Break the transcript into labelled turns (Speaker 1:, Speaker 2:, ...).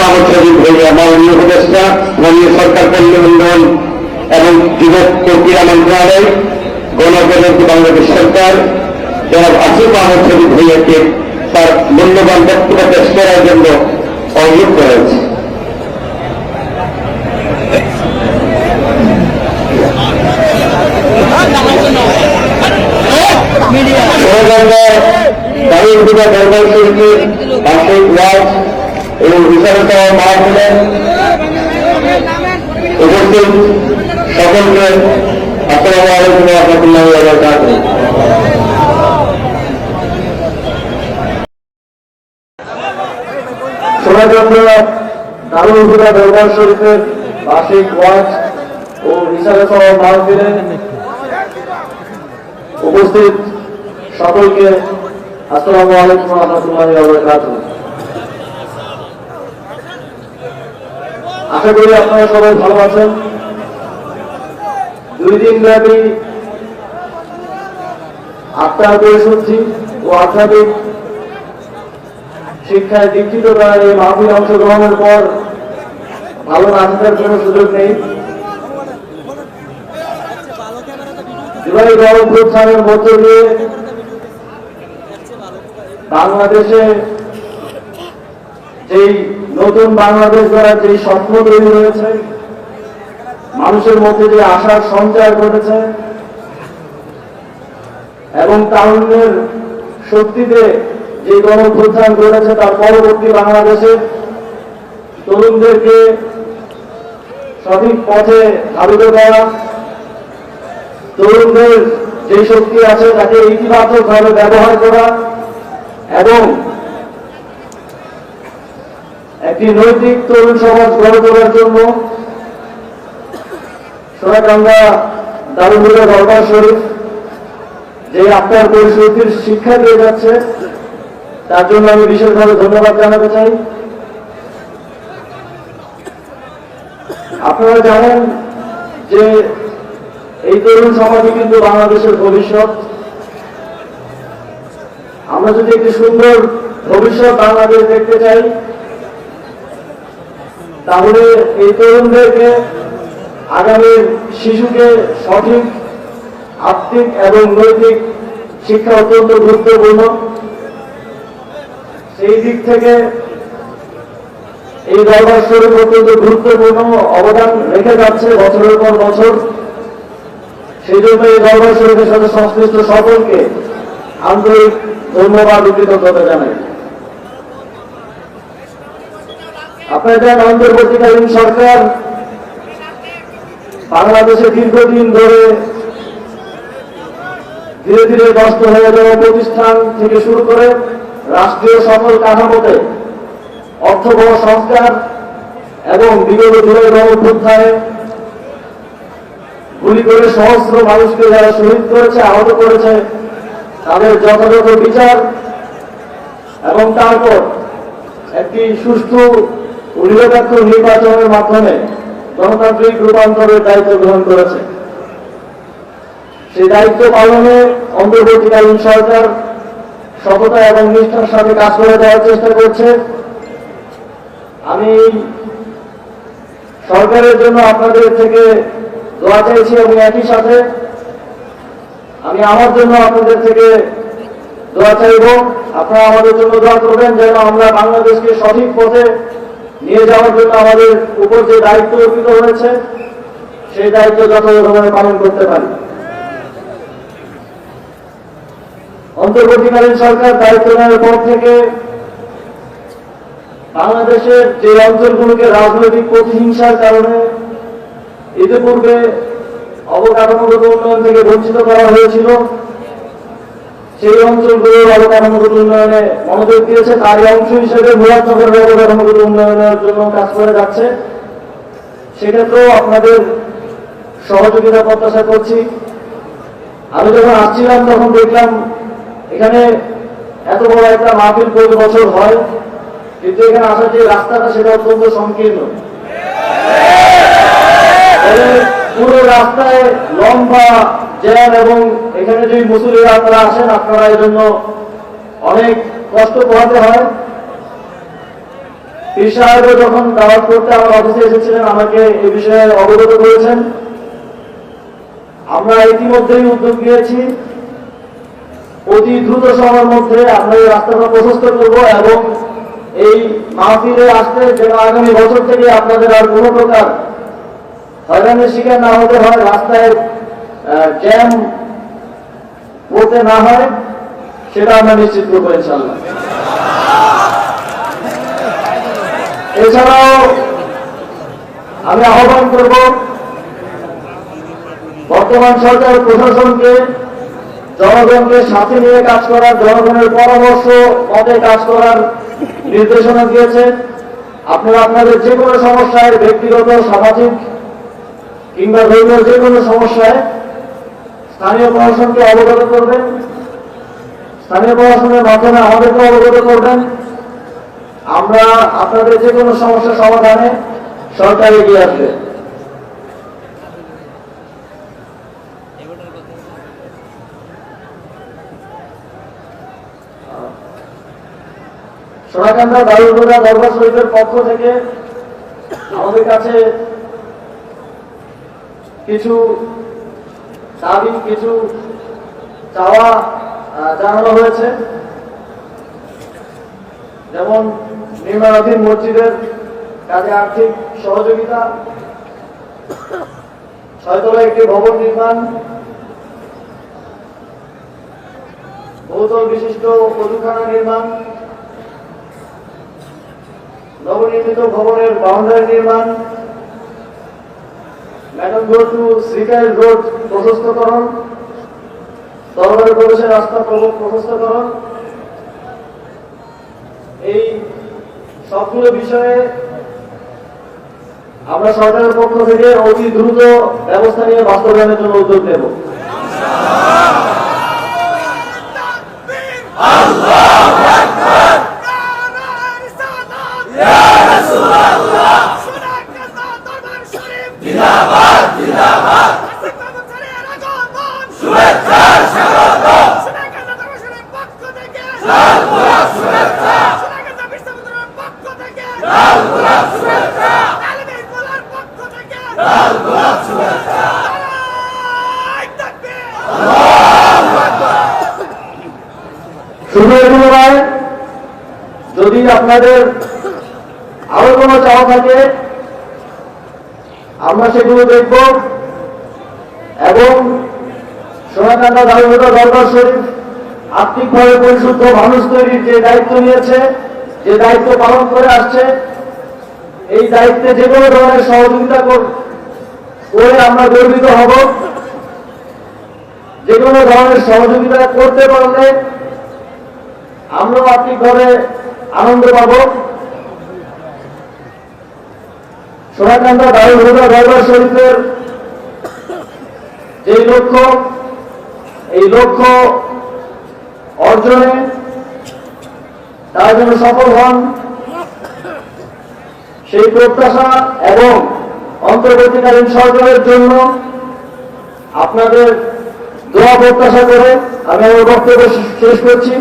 Speaker 1: মোহাম্মদ শরীফ ভাইয়া মাননীয় উপদেষ্টা মাননীয় সরকার পল্লী এবং যুবক ক্রীড়া মন্ত্রণালয়, গণপ্রজাতন্ত্রী বাংলাদেশ সরকার, জনাব আসিফ মোহাম্মদ শরীফ ভাইয়াকে তার মূল্যবান বক্তব্য পেশ করার জন্য অনুরোধ করা হয়েছে সোনাগঙ্গা দারুণপুরা দরবার শরীফের বার্ষিক ওয়াজ এবং বিশালতা মাহফিলের উপস্থিত সকলকে আসসালামু আলাইকুম রহমতুল্লাহ বারকাতুহ। সোনাগঙ্গা দারুণপুরা দরবার শরীফের বার্ষিক ওয়াজ ও বিশালতা মাহফিলের উপস্থিত সকলকে আসসালামু আলাইকুম রহমতুল্লাহ আশা করি আপনারা সবাই ভালো আছেন। দুই দিন ব্যাপী আত্মার পরিশুদ্ধি ও আধ্যাত্মিক শিক্ষায় দীক্ষিত করার এই মাহফিল অংশগ্রহণের পর ভালো নাচের কোনো সুযোগ নেই। জুলাই গণপ্রস্থানের দিয়ে বাংলাদেশে যেই নতুন বাংলাদেশ দ্বারা যেই স্বপ্ন তৈরি হয়েছে, মানুষের মধ্যে যে আশার সঞ্চার ঘটেছে, এবং তারুণ্যের শক্তিতে যে গণপ্রস্থান ঘটেছে তার পরবর্তী বাংলাদেশে তরুণদেরকে সঠিক পথে ধাবিত করা, তরুণদের যে শক্তি আছে তাকে ইতিবাচক ভাবে ব্যবহার করা, এবং একটি নৈতিক তরুণ সমাজ গড়ে তোলার জন্য দরবার শরীফ যে পরিশুদ্ধির শিক্ষা দিয়ে যাচ্ছে, তার জন্য আমি বিশেষভাবে ধন্যবাদ জানাতে চাই। আপনারা জানেন যে এই তরুণ সমাজই কিন্তু বাংলাদেশের ভবিষ্যৎ। আমরা যদি একটি সুন্দর ভবিষ্যৎ বাংলাদেশ দেখতে চাই তাহলে এই তরুণদেরকে আগামী শিশুকে সঠিক, আর্থিক এবং নৈতিক শিক্ষা অত্যন্ত গুরুত্বপূর্ণ। সেই দিক থেকে এই দরবার স্বরূপ অত্যন্ত গুরুত্বপূর্ণ অবদান রেখে যাচ্ছে বছরের পর বছর। সেই জন্য এই দরবার শরীফের সাথে সংশ্লিষ্ট সকলকে আন্তরিক ধন্যবাদ কৃতজ্ঞতা জানাই। জানেন অন্তর্বর্তীকালীন সরকার, বাংলাদেশে দীর্ঘদিন ধরে ধীরে ধীরে নষ্ট হয়ে যাওয়া প্রতিষ্ঠান থেকে শুরু করে রাষ্ট্রীয় সকল কাঠামোতে অর্থবহ সংস্কার এবং বিগত দূরে গণভ্যুত্থানে গুলি করে সহস্র মানুষকে যারা শহীদ করেছে, আহত করেছে, তাদের যথাযথ বিচার এবং তারপর একটি সুষ্ঠু ও নির্বাচনের মাধ্যমে গণতান্ত্রিক রূপান্তরের দায়িত্ব গ্রহণ করেছে। সেই দায়িত্ব পালনে অন্তর্বর্তীকালীন সরকার সততা এবং নিষ্ঠার সাথে কাজ করে দেওয়ার চেষ্টা করছে। আমি সরকারের জন্য আপনাদের থেকে দোয়া চাইছি এবং একই সাথে আমি আমার জন্য আপনাদের থেকে দোয়া চাইব। আপনারা আমাদের জন্য দোয়া করবেন যেন আমরা বাংলাদেশকে সঠিক পথে নিয়ে যাওয়ার জন্য আমাদের উপর যে দায়িত্ব অর্পিত হয়েছে, সেই দায়িত্ব যথাযথভাবে পালন করতে পারি। অন্তর্বর্তীকালীন সরকার দায়িত্ব নেওয়ার পর থেকে বাংলাদেশের যে অঞ্চলগুলোকে রাজনৈতিক প্রতিহিংসার কারণে ইতিপূর্বে অবকাঠামোগত উন্নয়ন থেকে বঞ্চিত করা হয়েছিল সেই অঞ্চলগুলোর অবকাঠামোগত উন্নয়নে মনোযোগ দিয়েছে তারই অংশ হিসেবে মুরাদনগরের অবকাঠামোগত উন্নয়নের জন্য কাজ করে যাচ্ছে। সেক্ষেত্রেও আপনাদের সহযোগিতা প্রত্যাশা করছি। আমি যখন আসছিলাম তখন দেখলাম এখানে এত বড় একটা মাহফিল প্রতি বছর হয় কিন্তু এখানে আসার যে রাস্তাটা সেটা অত্যন্ত সংকীর্ণ। ফলে পুরো রাস্তায় লম্বা জ্যাম এবং এখানে যে মুসলিরা আপনারা আসেন, আপনারা এই জন্য অনেক কষ্ট পোহাতে হয়। পীর সাহেবও যখন দাওয়াত করতে আমার অফিসে এসেছিলেন, আমাকে এ বিষয়ে অবগত করেছেন। আমরা ইতিমধ্যেই উদ্যোগ নিয়েছি। অতি দ্রুত সময়ের মধ্যে আমরা এই রাস্তাটা প্রশস্ত করব এবং এই মাহফিলে আসতে যেন আগামী বছর থেকে আপনাদের আর কোনো প্রকার হয়রানির শিকার না হতে হয়। রাস্তায় জ্যাম করতে না হয়, সেটা আমরা নিশ্চিত করব ইনশাল্লাহ এছাড়াও আমি আহ্বান করব, বর্তমান সরকার প্রশাসনকে, জনগণকে সাথে নিয়ে কাজ করার, জনগণের পরামর্শ মতে কাজ করার নির্দেশনা দিয়েছে। আপনারা আপনাদের যে কোনো সমস্যায়, ব্যক্তিগত, সামাজিক, কিংবা ধর্মীয় যে কোনো সমস্যায় স্থানীয় প্রশাসনকে অবগত করবেন। স্থানীয় প্রশাসনের মাধ্যমে আমাদেরকে অবগত করবেন। আমরা আপনাদের যে কোনো সমস্যা সমাধানে সরকার এগিয়ে আসবে। সোনাকান্দা দারুলহুদা দরবার শরীফের পক্ষ থেকে আমাদের কাছে কিছু দাবি কিছু চাওয়া জানানো হয়েছে। যেমন নির্মাণাধীন মসজিদের কাজে আর্থিক সহযোগিতা ছয়তলা একটি ভবন নির্মাণ, বহুতল বিশিষ্ট অজুখানা নির্মাণ, নবনির্মিত ভবনের বাউন্ডারি নির্মাণ madam road to Sreekail road প্রশস্তকরণ দরবারে প্রবেশের রাস্তা প্রশস্তকরণ এই সবগুলো বিষয়ে আমরা সরকারের পক্ষ থেকে অতি দ্রুত ব্যবস্থা নিয়ে বাস্তবায়নের জন্য উদ্যোগ নেব। শুধু এগুলো নয় যদি আপনাদের আরও কোনো চাওয়া থাকে, আমরা সেগুলো দেখব এবং সোনাকান্দা দারুণতা দরবার শরীফ আর্থিকভাবে পরিশুদ্ধ মানুষ তৈরির যে দায়িত্ব নিয়েছে, যে দায়িত্ব পালন করে আসছে, এই দায়িত্বে যে কোনো ধরনের সহযোগিতা করে আমরা গর্বিত হব। যে কোনো ধরনের সহযোগিতা করতে পারলে আমরাও আর্থিকভাবে আনন্দ পাবো। সোনাকান্দা দারুল হুদা দরবার শরীফের যে লক্ষ্য, এই লক্ষ্য অর্জনে তারা যেন সফল হন, সেই প্রত্যাশা এবং অন্তর্বর্তীকালীন সরকারের জন্য আপনাদের দোয়া প্রত্যাশা করে আমি আমার বক্তব্য শেষ করছি।